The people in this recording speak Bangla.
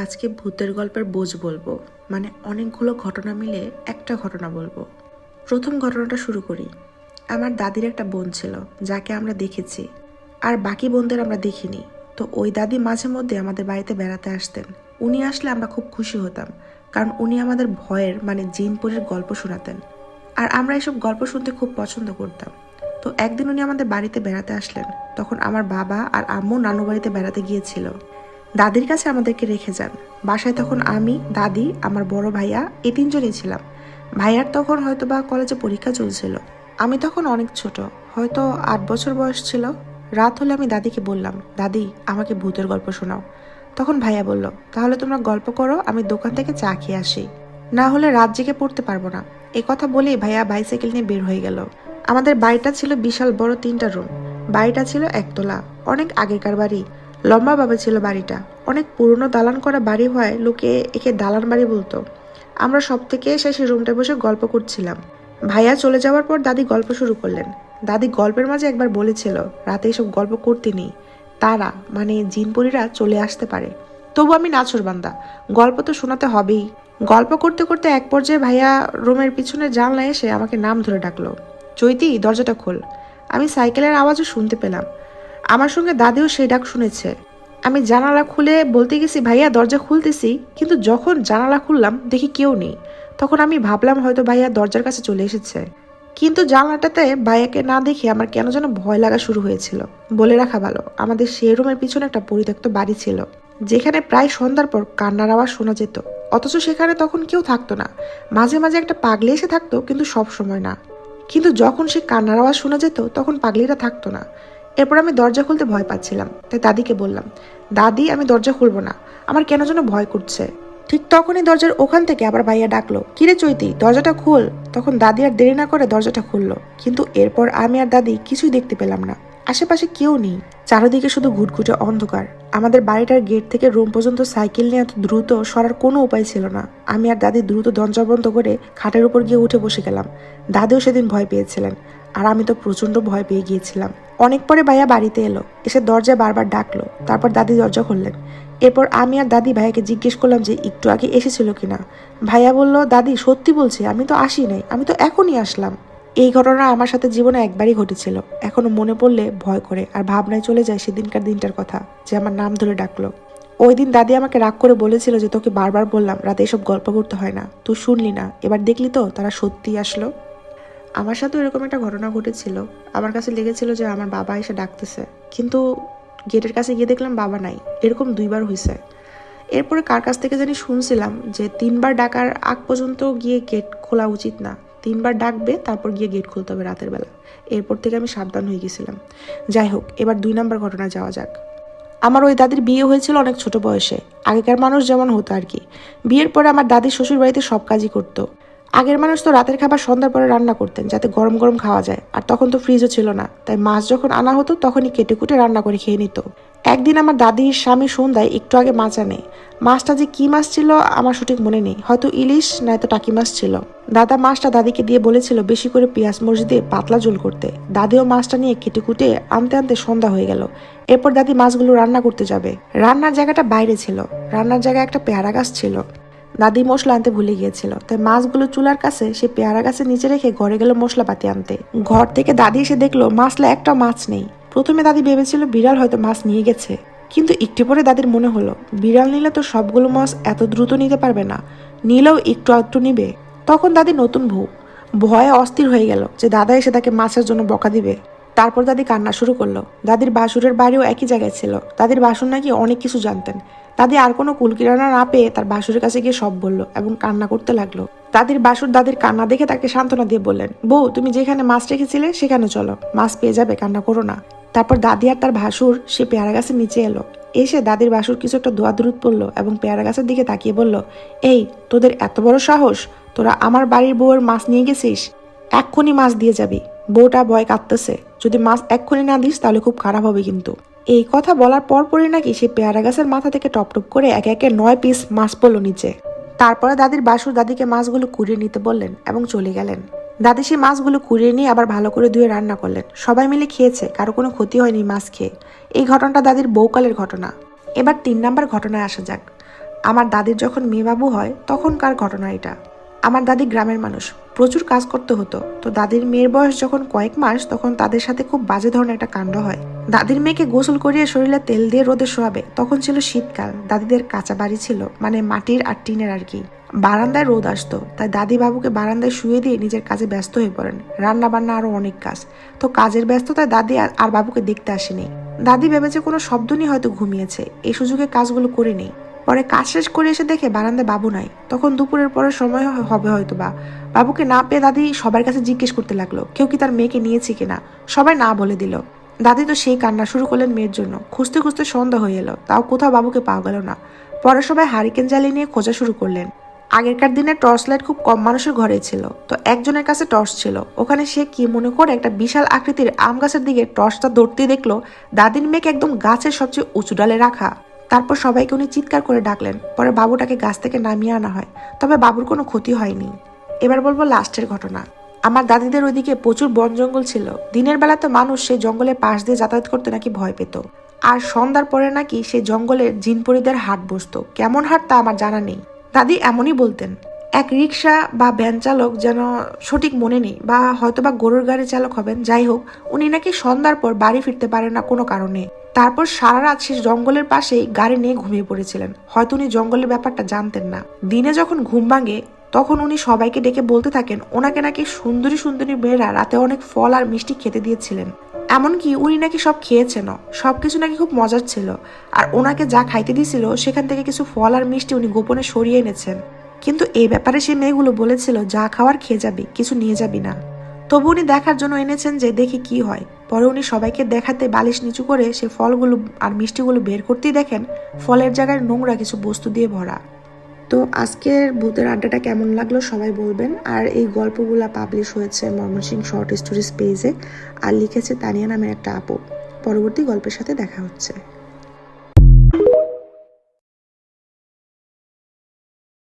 আজকে ভূতের গল্পের বোঝ বলব। মানে অনেকগুলো ঘটনা মিলে একটা ঘটনা বলব। প্রথম ঘটনাটা শুরু করি। আমার দাদির একটা বোন ছিল, যাকে আমরা দেখেছি। আর বাকি বোনদের আমরা দেখিনি। তো ওই দাদি মাঝে মধ্যে আমাদের বাড়িতে বেড়াতে আসতেন। উনি আসলে আমরা খুব খুশি হতাম, কারণ উনি আমাদের ভয়ের মানে জিনপুরের গল্প শোনাতেন। আর আমরা এসব গল্প শুনতে খুব পছন্দ করতাম। তো একদিন উনি আমাদের বাড়িতে বেড়াতে আসলেন। তখন আমার বাবা আর আম্মু নানু বাড়িতে বেড়াতে গিয়েছিল। দাদির কাছে আমাদেরকে রেখে যান। বাসায় তখন আমি, দাদি, আমার বড় ভাইয়া এই তিনজনই ছিলাম। ভাইয়ার তখন হয়তো বা কলেজে পরীক্ষা চলছিল। আমি তখন অনেক ছোট, হয়তো আট বছর বয়স ছিল। রাত হলে আমি দাদিকে বললাম, দাদি, আমাকে ভূতের গল্প শোনাও। তখন ভাইয়া বলল, তাহলে তোমরা গল্প করো, আমি দোকান থেকে চা খেয়ে আসি। না হলে রাত জেগে পড়তে পারব না। এই কথা বলেই ভাইয়া বাইসাইকেল নিয়ে বের হয়ে গেল। আমাদের বাড়িটা ছিল বিশাল বড় তিনটা রুম। বাড়িটা ছিল একতলা, অনেক আগেকার বাড়ি। লম্বাভাবে ছিল বাড়িটা। অনেক পুরনো দালান করা বাড়ি হয় লোকে একে দালান বাড়ি বলতো। আমরা সব থেকে শেষে রুমটা বসে গল্প করছিলাম। ভাইয়া চলে যাওয়ার পর দাদি গল্প শুরু করলেন। দাদি গল্পের মাঝে একবার বলেছিল, রাতে এসব গল্প করতে নেই। তারা মানে জিনপুরীরা চলে আসতে পারে। তবু আমি নাচর বান্দা। গল্প তো শোনাতে হবেই। গল্প করতে করতে এক পর্যায়ে ভাইয়া রুমের পিছনে জানলায় এসে আমাকে নাম ধরে ডাকলো। চৈতি, দরজাটা খোল। আমি সাইকেলের আওয়াজও শুনতে পেলাম। আমার সঙ্গে দাদিও সেই ডাক শুনেছে। আমি জানালা খুলে বলতে গেছি, ভাইয়া, দরজা খুলতেছি। কিন্তু যখন জানালা খুললাম, দেখি কেউ নেই। তখন আমি ভাবলাম হয়তো ভাইয়া দরজার কাছে চলে এসেছে। কিন্তু জানলাটাতে ভাইয়াকে না দেখে আমার কেন যেন ভয় লাগা শুরু হয়েছিল। বলে রাখা ভালো, আমাদের সেই রুমের পিছনে একটা পরিত্যক্ত বাড়ি ছিল, যেখানে প্রায় সন্ধ্যার পর কান্নার আওয়াজ শোনা যেত। অথচ সেখানে তখন কেউ থাকতো না। মাঝে মাঝে একটা পাগলি এসে থাকতো, কিন্তু সব সময় না। কিন্তু যখন সে কান্নার আওয়াজ শোনা যেত, তখন পাগলিটা থাকতো না। এরপর আমি দরজা খুলতে ভয় পাচ্ছিলাম, তাই দাদিকে বললাম, দাদি, আমি দরজা খুলবো না, আমার কেন যেন ভয় করছে? ঠিক তখনই দরজার ওখান থেকে আবার ভাইয়া ডাকলো কিরে চৈতি, দরজাটা খুল। তখন দাদি আর দেরি না করে দরজাটা খুললো, কিন্তু এরপর আমি আর দাদি কিছুই দেখতে পেলাম না। আশেপাশে কেউ নেই। চারিদিকে শুধু ঘুটঘুটে অন্ধকার। আমাদের বাড়িটার গেট থেকে রুম পর্যন্ত সাইকেল নিয়ে এত দ্রুত সরার কোনো উপায় ছিল না। আমি আর দাদি দ্রুত দরজা বন্ধ করে খাটের উপর গিয়ে উঠে বসে গেলাম। দাদিও সেদিন ভয় পেয়েছিলেন আর আমি তো প্রচণ্ড ভয় পেয়ে গিয়েছিলাম। অনেক পরে ভাইয়া বাড়িতে এলো, এসে দরজায় বারবার ডাকলো, তারপর দাদি দরজা খুললেন। এরপর আমি আর দাদি ভাইয়াকে জিজ্ঞেস করলাম যে, একটু আগে এসেছিল কিনা? ভাইয়া বলল, দাদি, সত্যি বলছি, আমি তো আসি নাই, আমি তো এখনই আসলাম। এই ঘটনা আমার সাথে জীবনে একবারই ঘটেছিল। এখনও মনে পড়লে ভয় করে আর ভাবনায় চলে যায় সেদিনকার দিনটার কথা, যে আমার নাম ধরে ডাকলো। ওই দিন দাদি আমাকে রাগ করে বলেছিল যে তোকে বারবার বললাম, রাতে এসব গল্প করতে হয় না, তুই শুনলি না। এবার দেখলি তো তারা সত্যি আসলো। আমার সাথে এরকম একটা ঘটনা ঘটেছিল। আমার কাছে লেগেছিল যে আমার বাবা এসে ডাকতেছে। কিন্তু গেটের কাছে গিয়ে দেখলাম বাবা নাই। এরকম দুইবার হয়েছে এরপরে কার কাছ থেকে জানি শুনছিলাম যে তিনবার ডাকার আগ পর্যন্ত গিয়ে গেট খোলা উচিত না। তিনবার ডাকবে, তারপর গিয়ে গেট খুলতে হবে রাতের বেলা। এরপর থেকে আমি সাবধান হয়ে গেছিলাম। যাই হোক, এবার দুই নম্বর ঘটনা যাওয়া যাক। আমার ওই দাদির বিয়ে হয়েছিল অনেক ছোট বয়সে। আগেকার মানুষ যেমন হতো আর কি। বিয়ের পরে আমার দাদি শ্বশুর বাড়িতে সব কাজই করতো। আগের মানুষ তো রাতের খাবার সন্ধ্যার পরে রান্না করতেন, যাতে গরম গরম খাওয়া যায়। আর তখন তো ফ্রিজও ছিল না। তাই মাছ যখন আনা হতো, তখনই কেটে কুটে রান্না করে খেয়ে নিত। একদিন আমার দাদির স্বামী সন্ধ্যায় একটু আগে মাছ আনে। মাছটা যে কি মাছ ছিল, আমার সঠিক মনে নেই। হয়তো ইলিশ, নয়তো টাকি মাছ ছিল। দাদা মাছটা দাদিকে দিয়ে বলেছিল বেশি করে পেঁয়াজ দিয়ে পাতলা ঝোল করতে। দাদিও মাছটা নিয়ে কেটে কুটে আনতে আনতে সন্ধ্যা হয়ে গেল। এরপর দাদি মাছগুলো রান্না করতে যাবে। রান্নার জায়গাটা বাইরে ছিল। রান্নার জায়গায় একটা পেয়ারা গাছ ছিল। দাদি মশলা আনতে ভুলে গিয়েছিল। তাই মাছগুলো চুলার কাছে, সে পেয়ারা গাছে নিচে রেখে ঘরে গেল মশলাপাতি আনতে। ঘর থেকে দাদি এসে দেখল মাছলা একটা মাছ নেই। প্রথমে দাদি ভেবেছিল বিড়াল হয়তো মাছ নিয়ে গেছে। কিন্তু একটু পরে দাদির মনে হলো, বিড়াল নিলে তো সবগুলো মাছ এত দ্রুত নিতে পারবে না। নিলেও একটু একটু নিবে। তখন দাদি নতুন বউ। ভয়ে অস্থির হয়ে গেল যে দাদা এসে তাকে মাছের জন্য বকা দিবে। তারপর দাদি কান্না শুরু করল। দাদির বাসুরের বাড়িও একই জায়গায় ছিল। দাদির বাসুর নাকি অনেক কিছু জানতেন। দাদি আর কোনো কুলকিরানা না পেয়ে তার বাসুরের কাছে গিয়ে সব বলল এবং কান্না করতে লাগল। দাদির বাসুর দাদির কান্না দেখে তাকে সান্ত্বনা দিয়ে বললেন, বউ, তুমি যেখানে মাছ রেখেছিলে সেখানে চলো, মাছ পেয়ে যাবে, কান্না করো না। তারপর দাদি আর তার ভাসুর সে পেয়ারা গাছের নিচে এলো। এসে দাদির বাসুর কিছু একটা দোয়া দূরত পড়ল এবং পেয়ারা গাছের দিকে তাকিয়ে বলল, এই, তোদের এত বড় সাহস? তোরা আমার বাড়ির বউয়ের মাছ নিয়ে গেছিস? এক্ষুনি মাছ দিয়ে যাবি। বউটা ভয় কাঁদতেছে। যদি মাছ এক্ষুনি না দিস তাহলে খুব খারাপ হবে কিন্তু। এই কথা বলার পরপরই নাকি সে পেয়ারা গাছের মাথা থেকে টপ টপ করে একে একে নয় পিস মাছ পড়ল নিচে। তারপরে দাদির বাসুর দাদিকে মাছগুলো কুড়িয়ে নিতে বললেন এবং চলে গেলেন। দাদি সেই মাছগুলো কুড়িয়ে নিয়ে আবার ভালো করে ধুয়ে রান্না করলেন। সবাই মিলে খেয়েছে, কারও কোনো ক্ষতি হয়নি মাছ খেয়ে। এই ঘটনাটা দাদির বউকালের ঘটনা। এবার তিন নাম্বার ঘটনায় আসা যাক। আমার দাদির যখন মেয়েবাবু হয়, তখনকার ঘটনা এটা। আমার দাদি গ্রামের মানুষ। প্রচুর কাজ করতে হতো। তো দাদির মেয়ের বয়স যখন কয়েক মাস, তখন তাদের সাথে খুব বাজে ধরনের একটা কাণ্ড হয়। দাদির মেয়েকে গোসল করিয়ে শরীরে তেল দিয়ে রোদে শোয়াবে, তখন ছিল শীতকাল। দাদিদের কাঁচা বাড়ি ছিল মানে মাটির আর টিনের আর কি। বারান্দায় রোদ আসতো, তাই দাদি বাবুকে বারান্দায় শুয়ে দিয়ে নিজের কাজে ব্যস্ত হয়ে পড়েন। রান্না বান্না আরও অনেক কাজ। তো কাজের ব্যস্ততায় দাদি আর বাবুকে দেখতে আসেনি। দাদি ভেবেছে কোনো শব্দ নিয়ে হয়তো ঘুমিয়েছে। এই সুযোগে কাজগুলো করে নেই। পরে কাজ শেষ করে এসে দেখে বারান্দায় বাবু নাই। তখন দুপুরের পরে সময় হবে হয়তো বা বাবুকে না পেয়ে দাদি সবার কাছে জিজ্ঞেস করতে লাগল, কেউ কি তার মেয়েকে নিয়েছে কিনা? সবাই না বলে দিল। দাদি তো সেই কান্না শুরু করলেন মেয়ের জন্য। খুঁজতে খুঁজতে সন্ধ্যা হয়ে এলো, তাও কোথাও বাবুকে পাওয়া গেল না। পরে সবাই হারিকেন জ্বালিয়ে নিয়ে খোঁজা শুরু করলেন। আগেরকার দিনে টর্চ লাইট খুব কম মানুষের ঘরে ছিল, তো একজনের কাছে টর্চ ছিল। ওখানে সে কি মনে করে একটা বিশাল আকৃতির আম গাছের দিকে টর্চটা ধরতে দেখল, দাদির মেয়েকে একদম গাছের সবচেয়ে উঁচু ডালে রাখা। তারপর সবাইকে উনি চিৎকার করে ডাকলেন। পরে বাবুটাকে গাছ থেকে নামিয়ে আনা হয়। তবে বাবুর কোনো ক্ষতি হয়নি। এবার বলব লাস্টের ঘটনা। আমার দাদিদের ওইদিকে প্রচুর বন জঙ্গল ছিল। দিনের বেলা তো মানুষ সেই জঙ্গলে পাশ দিয়ে যাতায়াত করতে নাকি ভয় পেত। আর সন্ধ্যার পরে নাকি সেই জঙ্গলের জিনপরিদের হাট বসতো। কেমন হাট তা আমার জানা নেই। দাদি এমনই বলতেন। এক রিক্সা বা ভ্যান চালক যেন সঠিক মনে নেই বা হয়তো বা গরুর গাড়ি চালক হবেন, যাই হোক, উনি নাকি সন্ধ্যার পর বাড়ি ফিরতে পারেন না কোনো কারণে। তারপর সারা রাত সে জঙ্গলের পাশেই গাড়ি নিয়ে ঘুমিয়ে পড়েছিলেন। হয়তো উনি জঙ্গলের ব্যাপারটা জানতেন না। দিনে যখন ঘুম ভাঙে, তখন উনি সবাইকে ডেকে বলতে থাকেন, ওনাকে নাকি সুন্দরী সুন্দরী মেয়েরা রাতে অনেক ফল আর মিষ্টি খেতে দিয়েছিলেন। এমনকি উনি নাকি সব খেয়েছেনও। সবকিছু নাকি খুব মজার ছিল। আর ওনাকে যা খাইতে দিয়েছিল সেখান থেকে কিছু ফল আর মিষ্টি উনি গোপনে সরিয়ে এনেছেন। কিন্তু এই ব্যাপারে সেই মেয়েগুলো বলেছিল, যা খাওয়ার খেয়ে যাবি, কিছু নিয়ে যাবি না। তবু উনি দেখার জন্য এনেছেন যে দেখি কি হয়। পরে উনি সবাইকে দেখাতে বালিশ নিচু করে সে ফলগুলো আর মিষ্টিগুলো বের করতেই দেখেন ফলের জায়গায় নোংরা কিছু বস্তু দিয়ে ভরা। তো আজকের ভূতের আড্ডাটা কেমন লাগল সবাই বলবেন। আর এই গল্পগুলো পাবলিশ হয়েছে ময়মনসিং শর্ট স্টোরিজ পেজে আর লিখেছে তানিয়া নামের একটা আপু। পরবর্তী গল্পের সাথে দেখা হচ্ছে।